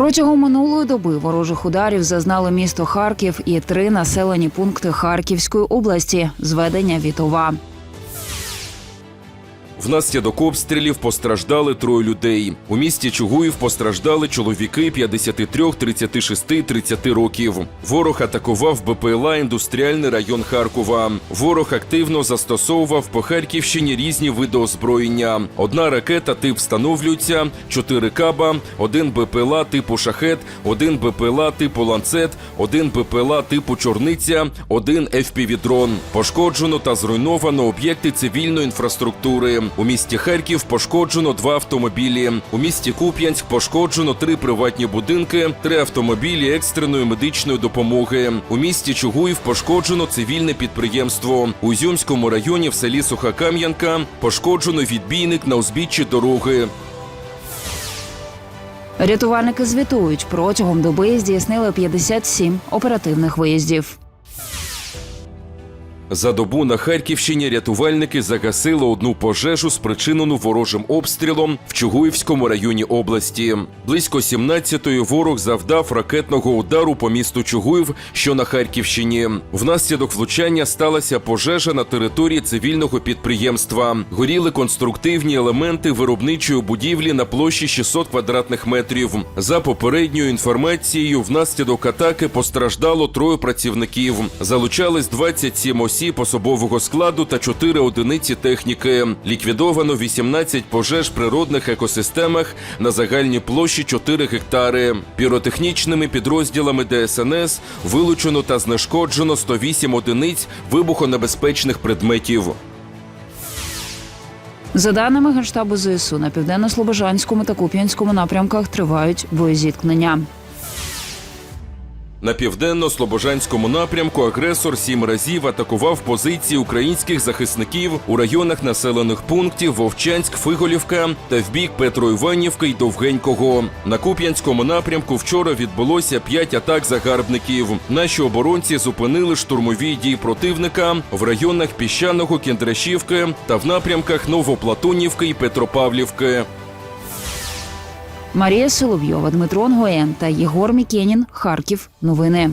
Протягом минулої доби ворожих ударів зазнали місто Харків і три населені пункти Харківської області. Зведення Вітова. Внаслідок обстрілів постраждали троє людей. У місті Чугуїв постраждали чоловіки 53, 36, 30 років. Ворог атакував БПЛА індустріальний район Харкова. Ворог активно застосовував по Харківщині різні види озброєння. Одна ракета тип встановлюється, чотири каба, один БПЛА типу шахет, один БПЛА типу ланцет, один БПЛА типу чорниця, один FPV-дрон. Пошкоджено та зруйновано об'єкти цивільної інфраструктури. У місті Харків пошкоджено два автомобілі. У місті Куп'янськ пошкоджено три приватні будинки, три автомобілі екстреної медичної допомоги. У місті Чугуїв пошкоджено цивільне підприємство. У Зюмському районі в селі Сухокам'янка пошкоджено відбійник на узбіччі дороги. Рятувальники звітують, протягом доби здійснили 57 оперативних виїздів. За добу на Харківщині рятувальники загасили одну пожежу, спричинену ворожим обстрілом в Чугуївському районі області. Близько 17-ї ворог завдав ракетного удару по місту Чугуїв, що на Харківщині. Внаслідок влучання сталася пожежа на території цивільного підприємства. Горіли конструктивні елементи виробничої будівлі на площі 600 квадратних метрів. За попередньою інформацією, внаслідок атаки постраждало троє працівників. Залучались 27 осіб особового складу та 4 одиниці техніки. Ліквідовано 18 пожеж природних екосистемах на загальній площі 4 гектари. Піротехнічними підрозділами ДСНС вилучено та знешкоджено 108 одиниць вибухонебезпечних предметів. За даними Генштабу ЗСУ, на південно-слобожанському та Куп'янському напрямках тривають боєзіткнення. На південно-слобожанському напрямку агресор сім разів атакував позиції українських захисників у районах населених пунктів Вовчанськ, Фиголівка та в бік Петроіванівки й Довгенького. На Куп'янському напрямку вчора відбулося п'ять атак загарбників. Наші оборонці зупинили штурмові дії противника в районах Піщаного, Кіндрашівки та в напрямках Новоплатонівки і Петропавлівки. Марія Соловйова, Дмитро Нгоєн та Єгор Мікенін. Харків. Новини.